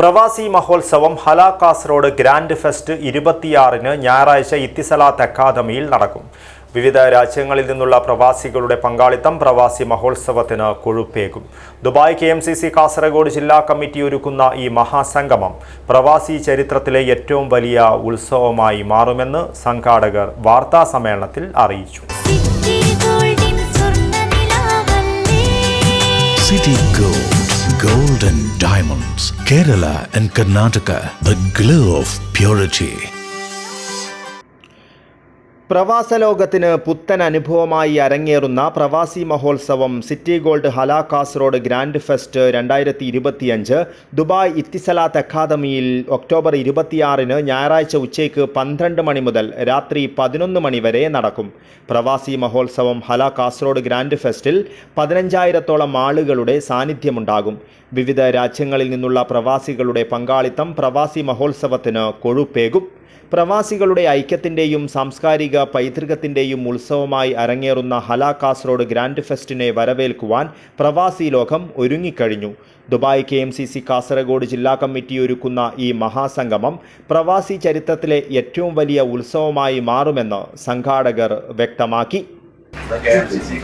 പ്രവാസി മഹോത്സവം Hala Kasaragod grand fest ഇരുപത്തിയാറിന് ഞായറാഴ്ച ഇത്തിസലാത്ത് അക്കാദമിയിൽ നടക്കും. വിവിധ രാജ്യങ്ങളിൽ നിന്നുള്ള പ്രവാസികളുടെ പങ്കാളിത്തം പ്രവാസി മഹോത്സവത്തിന് കൊഴുപ്പേകും. Dubai K M C C Kasaragod ജില്ലാ കമ്മിറ്റി ഒരുക്കുന്ന ഈ മഹാസംഗമം പ്രവാസി ചരിത്രത്തിലെ ഏറ്റവും വലിയ ഉത്സവമായി മാറുമെന്ന് സംഘാടകർ വാർത്താ സമ്മേളനത്തിൽ അറിയിച്ചു. സിറ്റി ഗോൾഡിൻ Gold, Gold and Diamonds, Kerala and Karnataka, the glow of purity. പ്രവാസ ലോകത്തിന് പുത്തൻ അനുഭവമായി അരങ്ങേറുന്ന പ്രവാസി മഹോത്സവം സിറ്റി ഗോൾഡ് ഹല കാസർഗോഡ് ഗ്രാൻഡ് ഫെസ്റ്റ് രണ്ടായിരത്തി ഇരുപത്തിയഞ്ച് ദുബായ് ഇത്തിസലാത്ത് അക്കാദമിയിൽ ഒക്ടോബർ ഇരുപത്തിയാറിന് ഞായറാഴ്ച ഉച്ചയ്ക്ക് പന്ത്രണ്ട് മണി മുതൽ രാത്രി പതിനൊന്ന് മണി വരെ നടക്കും. പ്രവാസി മഹോത്സവം ഹല കാസർഗോഡ് ഗ്രാൻഡ് ഫെസ്റ്റിൽ പതിനഞ്ചായിരത്തോളം ആളുകളുടെ സാന്നിധ്യമുണ്ടാകും. വിവിധ രാജ്യങ്ങളിൽ നിന്നുള്ള പ്രവാസികളുടെ പങ്കാളിത്തം പ്രവാസി മഹോത്സവത്തിന് കൊഴുപ്പേകും. പ്രവാസികളുടെ ഐക്യത്തിന്റെയും സാംസ്കാരിക പൈതൃകത്തിന്റെയും ഉത്സവമായി അരങ്ങേറുന്ന ഹല കാസർഗോഡ് ഗ്രാൻഡ് ഫെസ്റ്റിനെ വരവേൽക്കുവാൻ പ്രവാസി ലോകം ഒരുങ്ങിക്കഴിഞ്ഞു. Dubai K M C C Kasaragod ജില്ലാ കമ്മിറ്റി ഒരുക്കുന്ന ഈ മഹാസംഗമം പ്രവാസി ചരിത്രത്തിലെ ഏറ്റവും വലിയ ഉത്സവമായി മാറുമെന്ന് സംഘാടകർ വ്യക്തമാക്കി.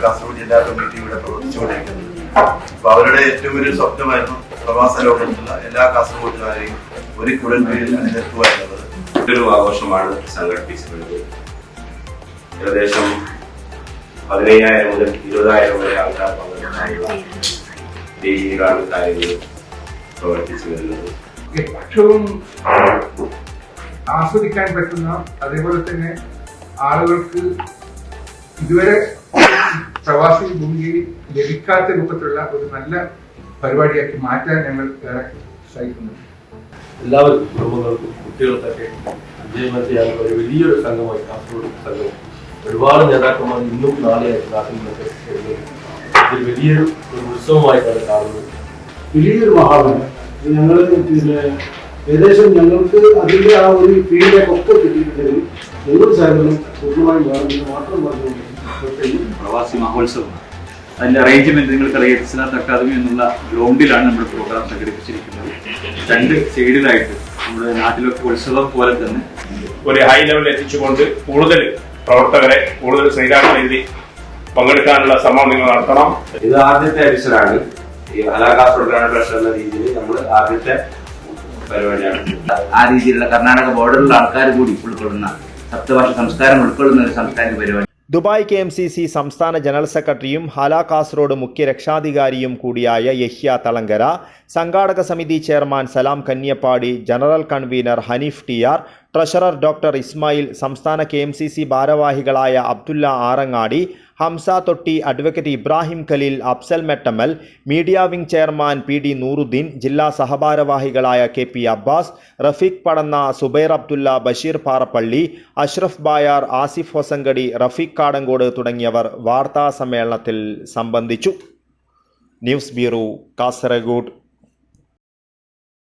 കാസർഗോഡ് ജില്ലാ കമ്മിറ്റി അപ്പൊ അവരുടെ ഏറ്റവും വലിയ സ്വപ്നമായിരുന്നു പ്രവാസ ലോകത്തുള്ള എല്ലാ കാസർഗോഡുകാരെയും ഒരു കുടൽ പേരിൽ അണിനിർത്തുക എന്നുള്ളത് ഒരു ആഘോഷമാണ് സംഘടിപ്പിച്ചിട്ടുള്ളത് ഏകദേശം പതിനയ്യായിരം മുതൽ ഇരുപതായിരം വരെ ആൾക്കാർ പങ്കെടുക്കാനുള്ള രീതിയിലാണ് കാര്യങ്ങൾ പ്രവർത്തിച്ചു വരുന്നത്. ഏറ്റവും ആസ്വദിക്കാൻ പറ്റുന്ന അതേപോലെ തന്നെ ആളുകൾക്ക് ഇതുവരെ പ്രവാസി ഭൂമിയിൽ ലഭിക്കാത്ത രൂപത്തിലുള്ള ഒരു നല്ല പരിപാടിയാക്കി മാറ്റാൻ ഞങ്ങൾ ഏറെ സഹിക്കുന്നു എല്ലാവരും കുടുംബങ്ങൾക്കും കുട്ടികൾക്കൊക്കെ വിജയം ചെയ്യാനുള്ള ഒരു വലിയൊരു സംഘമായി കാസർഗോഡ് സംഘം. ഒരുപാട് നേതാക്കന്മാർ ഇന്നും നാളെയായിട്ട് നാട്ടിൽ നിന്നൊക്കെ വരുന്നത് ഇതൊരു വലിയൊരു ഒരു ഉത്സവമായിട്ടാണ് കാണുന്നത് വലിയൊരു മഹാമാണ് ഞങ്ങൾ പിന്നെ ഏകദേശം ഞങ്ങൾക്ക് അതിന്റെ ആ ഒരു ഫീഡ്ബാക്ക് ഒക്കെ കിട്ടിയിട്ടുണ്ടെങ്കിൽ നിങ്ങളുടെ സേവനം പൂർണമായും വേണമെന്ന് മാത്രം പറഞ്ഞുകൊണ്ട് പ്രവാസി മഹോത്സവം. അതിന്റെ അറേഞ്ച്മെന്റ് നിങ്ങൾക്കറിയാം ഇസ്ലാത്ത് അക്കാദമി എന്നുള്ള ഗ്രൗണ്ടിലാണ് നമ്മൾ പ്രോഗ്രാം സംഘടിപ്പിച്ചിരിക്കുന്നത്. രണ്ട് സൈഡിലായിട്ട് നമ്മുടെ നാട്ടിലൊക്കെ ഉത്സവം പോലെ തന്നെ ഒരു ഹൈ ലെവലിൽ എത്തിച്ചുകൊണ്ട് കൂടുതൽ പ്രവർത്തകരെ കൂടുതൽ ശ്രീരാമ രീതി പങ്കെടുക്കാനുള്ള ശ്രമം നിങ്ങൾ നടത്തണം. ഇത് ആദ്യത്തെ എപ്പിസോഡാണ് ഈ ഹലാകാസ് പ്രശ്നം എന്ന രീതിയിൽ നമ്മൾ ആദ്യത്തെ പരിപാടിയാണ്. ആ രീതിയിലുള്ള കർണാടക ബോർഡറിലുള്ള ആൾക്കാർ കൂടി ഉൾക്കൊള്ളുന്ന സപ്തഭാഷ സംസ്കാരം ഉൾക്കൊള്ളുന്ന ഒരു സാംസ്കാരിക പരിപാടി Dubai K M C C സംസ്ഥാന ജനറൽ സെക്രട്ടറിയും ഹല കാസർഗോഡ് മുഖ്യ രക്ഷാധികാരിയും കൂടിയായ യഹ്യ തളങ്കര സംഘാടക സമിതി chairman Salam Kanyappadi general convener Haneef T R treasurer doctor Ismail സംസ്ഥാന കെ എം സി സി ഭാരവാഹികളായ Abdulla Arangadi Hamza Thotti advocate Ibrahim Khaleel Afsal Mettamal media wing chairman P D Nooruddeen ജില്ലാ സഹഭാരവാഹികളായ കെ പി അബ്ബാസ് റഫീഖ് പടന്ന സുബൈർ അബ്ദുല്ല ബഷീർ പാറപ്പള്ളി അഷ്റഫ് ബായാർ ആസിഫ് ഹൊസങ്കടി റഫീഖ് കാടങ്കോട് തുടങ്ങിയവർ വാർത്താ സമ്മേളനത്തിൽ സംബന്ധിച്ചു. News bureau Kasaragod.